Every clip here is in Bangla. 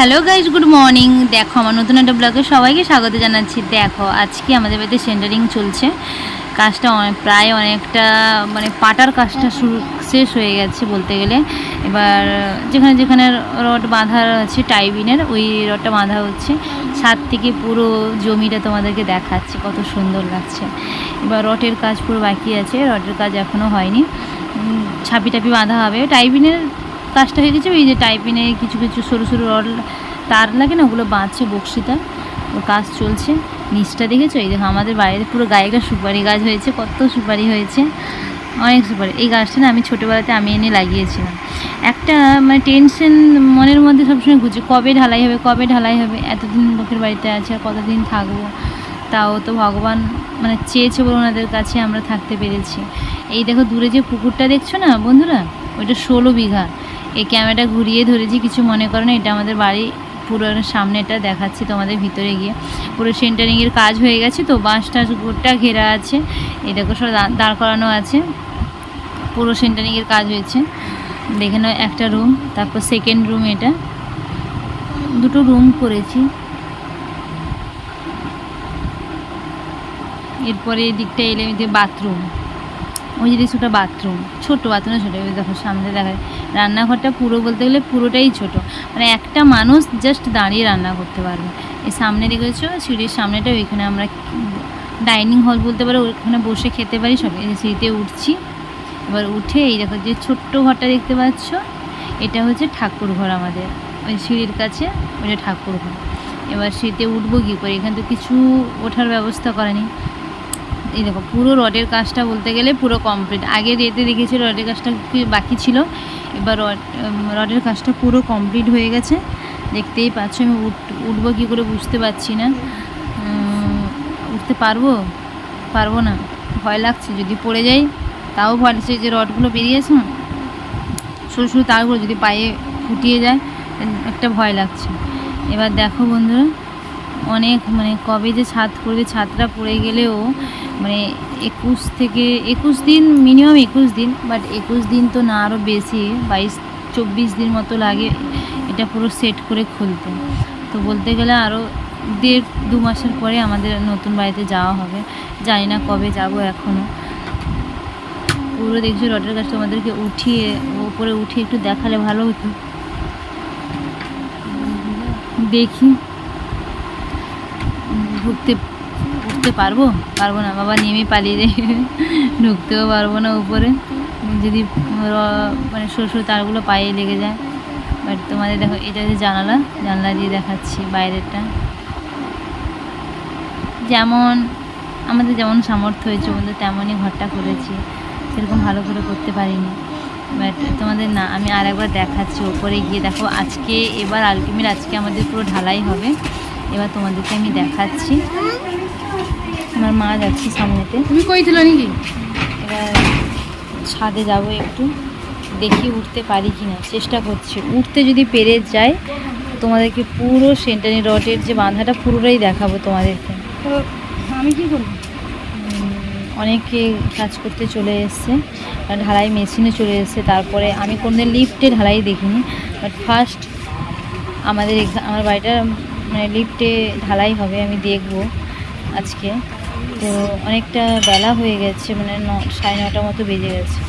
হ্যালো গাইজ গুড মর্নিং দেখো, আমার নতুন একটা ব্লগে সবাইকে স্বাগত জানাচ্ছি। দেখো, আজকে আমাদের বাড়িতে সেন্টারিং চলছে। কাজটা অনেক প্রায় অনেকটা মানে পাটার কাজটা শুরু শেষ হয়ে গেছে বলতে গেলে। এবার যেখানে যেখানে রড বাঁধা আছে, টাইবিনের, ওই রডটা বাঁধা হচ্ছে। ছাদ থেকে পুরো জমিটা তোমাদেরকে দেখাচ্ছি, কত সুন্দর লাগছে। এবার রটের কাজ পুরো বাকি আছে, রটের কাজ এখনও হয়নি। ছাপি টাপি বাঁধা হবে। টাইবিনের কাজটা হয়ে গেছে, ওই যে টাইপিনে কিছু কিছু সরু সরু রড, তার লাগে না, ওগুলো বাঁধছে বক্সিটা ওর কাজ চলছে। নিচটা দেখেছ? এই দেখো, আমাদের বাইরে পুরো গায়ে একটা সুপারি গাছ হয়েছে, কত সুপারি হয়েছে, অনেক সুপারি। এই গাছটা না, আমি ছোটোবেলাতে আমি এনে লাগিয়েছিলাম। একটা মানে টেনশন মনের মধ্যে সবসময় ঘুরছে, কবে ঢালাই হবে, কবে ঢালাই হবে, এতদিন লোকের বাড়িতে আছে, আর কতদিন থাকব? তাও তো ভগবান মানে চেয়েছে বলে ওনাদের কাছে আমরা থাকতে পেরেছি। এই দেখো, দূরে যে পুকুরটা দেখছ না, বন্ধুরা, ওইটা ষোলো বিঘা। এই ক্যামেরাটা ঘুরিয়ে ধরেছি, কিছু মনে করো না, এটা আমাদের বাড়ি, পুরো সামনেটা দেখাচ্ছি তোমাদের ভিতরে গিয়ে। পুরো সেন্টারিংয়ের কাজ হয়ে গেছে তো, বাঁশ টাস গোটা ঘেরা আছে। দেখো সব দাঁড় করানো আছে। পুরো সেন্টারিংয়ের কাজ হয়েছে। দেখে নাও একটা রুম তারপর সেকেন্ড রুম এটা। দুটো রুম করেছি। এরপরে এদিকটা এলে বাথরুম ওই যে দেখছি বাথরুম ছোটো বাথরুম ছোটো দেখো সামনে দেখা যায়। রান্নাঘরটা পুরো বলতে গেলে পুরোটাই ছোট। মানে একটা মানুষ জাস্ট দাঁড়িয়ে রান্না করতে পারবে। এই সামনে দেখেছ, সিঁড়ির সামনেটা ওইখানে আমরা ডাইনিং হল বলতে পারো, ওখানে বসে খেতে পারি সব সিঁড়িতে উঠছি। এবার উঠে এই দেখো যে ছোট্ট ঘরটা দেখতে পাচ্ছ, এটা হচ্ছে ঠাকুর ঘর আমাদের। ওই সিঁড়ির কাছে ওইটা ঠাকুর ঘর। এবার সিঁড়িতে উঠবো কী করে? এখানে তো কিছু ওঠার ব্যবস্থা করেনি এই দেখো পুরো রডের কাজটা বলতে গেলে পুরো কমপ্লিট আগে রেতে দেখেছি রডের কাজটা কি বাকি ছিল। এবার রড রডের কাজটা পুরো কমপ্লিট হয়ে গেছে। দেখতেই পাচ্ছ আমি উঠ, উঠবো কী করে বুঝতে পারছি না। উঠতে পারব? পারব না। ভয় লাগছে। যদি পড়ে যাই, তাও ভয় লাগছে যে রডগুলো বেরিয়েছে। সরু সরু তারগুলো যদি পায়ে ফুটিয়ে যায়, একটা ভয় লাগছে। এবার দেখো বন্ধুরা অনেক মানে কবে যে ছাদ পড়বে, ছাদটা পড়ে গেলেও মানে একুশ থেকে একুশ দিন মিনিমাম একুশ দিন বাট একুশ দিন তো না আরও বেশি, বাইশ, চব্বিশ দিন মতো লাগে এটা পুরো সেট করে খুলতে। তো বলতে গেলে আরও দেড়, দু মাসের পরে আমাদের নতুন বাড়িতে যাওয়া হবে। জানি না কবে যাব এখনও পুরো দেখছি রডের কাছে তোমাদেরকে উঠিয়ে ওপরে উঠিয়ে একটু দেখালে ভালো হতো। দেখি। ঢুকতে উঠতে পারব? পারব না, বাবা নেমে পালিয়ে যায়। ঢুকতেও পারব না উপরে। যদি মানে সরু তারগুলো পায়ে লেগে যায়। বাট তোমাদের দেখো, এটা যে জানালা। জানলা দিয়ে দেখাচ্ছি বাইরেরটা। যেমন, আমাদের যেমন সামর্থ্য হয়েছে বন্ধু, তেমনই ঘরটা করেছি। সেরকম ভালো করে করতে পারিনি। বাট তোমাদের না, আমি আর একবার দেখাচ্ছি। ওপরে গিয়ে দেখো, আজকে এবার আলটিমেট আজকে আমাদের পুরো ঢালাই হবে। এবার তোমাদেরকে আমি দেখাচ্ছি। আমার মা যাচ্ছি সামনেতে। তুমি কইছিল নাকি? এবার ছাদে যাব একটু। দেখি উঠতে পারি কি না চেষ্টা করছি। উঠতে যদি পেরে যাই তোমাদেরকে পুরো সেন্টারি রডের যে বাঁধাটা পুরোটাই দেখাবো তোমাদেরকে। তো আমি কি করব? অনেকে কাজ করতে চলে এসছে ঢালাই মেশিনে চলে এসছে। তারপরে আমি কোনদিন লিফটে ঢালাই দেখিনি বাট ফার্স্ট আমাদের আমার বাড়িটা মানে লিফটে ঢালাই হবে, আমি দেখব আজকে। তো অনেকটা বেলা হয়ে গেছে মানে ন, সাড়ে নটার মতো বেজে গেছে।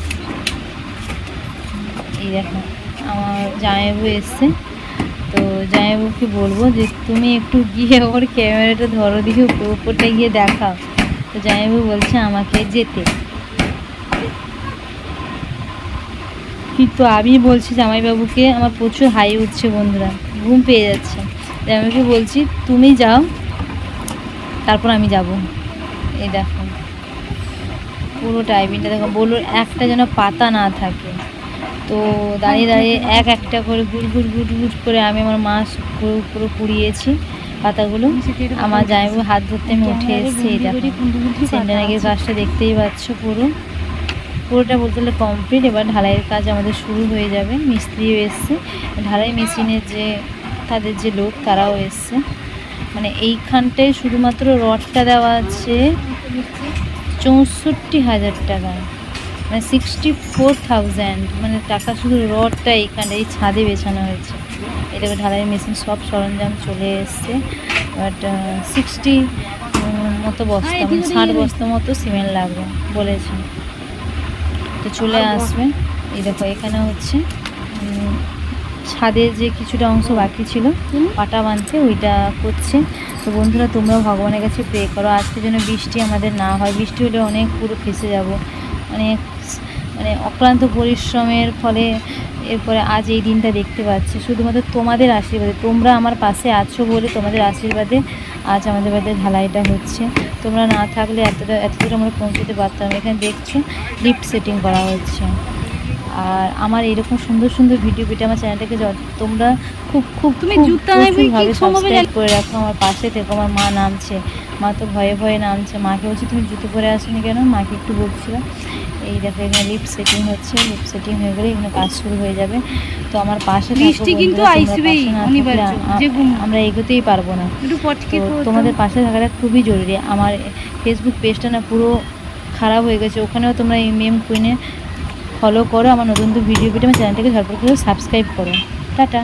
এই দেখো, আমার জামাইবাবু এসছে। তো জামাইবাবুকে বলব যে, তুমি একটু গিয়ে ওর ক্যামেরাটা ধরো, দিয়ে উপর, উপরটা গিয়ে দেখাও। তো জামাইবাবু বলছে, আমাকে যেতে। কিন্তু আমি বলছি জামাইবাবুকে, আমার প্রচুর হাই উঠছে বন্ধুরা, ঘুম পেয়ে যাচ্ছে। জামাইবাবুকে বলছি তুমি যাও তারপর আমি যাব। এই দেখো। পুরো টাইমিংটা দেখো বলুন একটা যেন পাতা না থাকে। তো দাঁড়িয়ে দাঁড়িয়ে এক একটা করে গুড় গুড় গুড় গুড় করে আমি আমার মাছ পুরো পুরো পুড়িয়েছি পাতাগুলো। আমার জামাইবাবু হাত ধরতে আমি উঠে এসেছি এই দেখো। কাজটা দেখতেই পাচ্ছ পুরো। পুরোটা বলতে গেলে কমপ্লিট এবার ঢালাইয়ের কাজ আমাদের শুরু হয়ে যাবে। মিস্ত্রিও এসছে। ঢালাই মেশিনের যে তাদের যে লোক তারাও এসছে। মানে এইখানটায় শুধুমাত্র রডটা দেওয়া আছে চৌষট্টি হাজার টাকা। মানে সিক্সটি ফোর থাউজেন্ড মানে টাকা শুধু রডটা এইখানে এই ছাদে বেছানো হয়েছে। এটাকে ঢালাই মেশিন সব সরঞ্জাম চলে এসছে। বাট সিক্সটি মতো বস্তা হ্যাঁ, মানে ষাট বস্তা মতো সিমেন্ট লাগবে বলেছে। তো চলে আসবে। এই দেখো এখানে হচ্ছে ছাদের যে কিছুটা অংশ বাকি ছিল পাটা বাঁধতে ওইটা করছে। তো বন্ধুরা তোমরাও ভগবানের কাছে প্রে করো। আজকে যেন বৃষ্টি আমাদের না হয়। বৃষ্টি হলে অনেক পুরো ফেসে যাব। অনেক মানে অক্লান্ত পরিশ্রমের ফলে এরপরে আজ এই দিনটা দেখতে পাচ্ছি। শুধুমাত্র তোমাদের আশীর্বাদে। তোমরা আমার পাশে আছো বলে তোমাদের আশীর্বাদে আজ আমাদের বাড়িতে ঢালাইটা হচ্ছে। তোমরা না থাকলে এতটা এতদূর আমরা পৌঁছতে পারতাম। এখানে দেখছ লিফট সেটিং করা হচ্ছে। আর আমার এরকম সুন্দর সুন্দর ভিডিও পেটে আমার চ্যানেলটাকে যত- তোমরা খুব খুব তুমি জুতা সাবস্ক্রাইব করে রাখো। আমার পাশে থেকো আমার মা নামছে। মা তো ভয়ে ভয়ে নামছে। মাকে বলছি তুমি জুতো পরে আসনি কেন? মাকে একটু বলছিলাম এই দেখো এখানে লিফট সেটিং হচ্ছে। লিফট সেটিং হয়ে গেলে এখানে কাজ শুরু হয়ে যাবে। তো আমার পাশে কিন্তু আমরা এগোতেই পারব না। তোমাদের পাশে থাকাটা খুবই জরুরি। আমার ফেসবুক পেজটা না পুরো খারাপ হয়ে গেছে। ওখানেও তোমরা এই মেম কুইনে ফলো করো আমার নতুন নতুন ভিডিও পেটে আমার চ্যানেলটাকে ঝটপট করে সাবস্ক্রাইব করো। টাটা।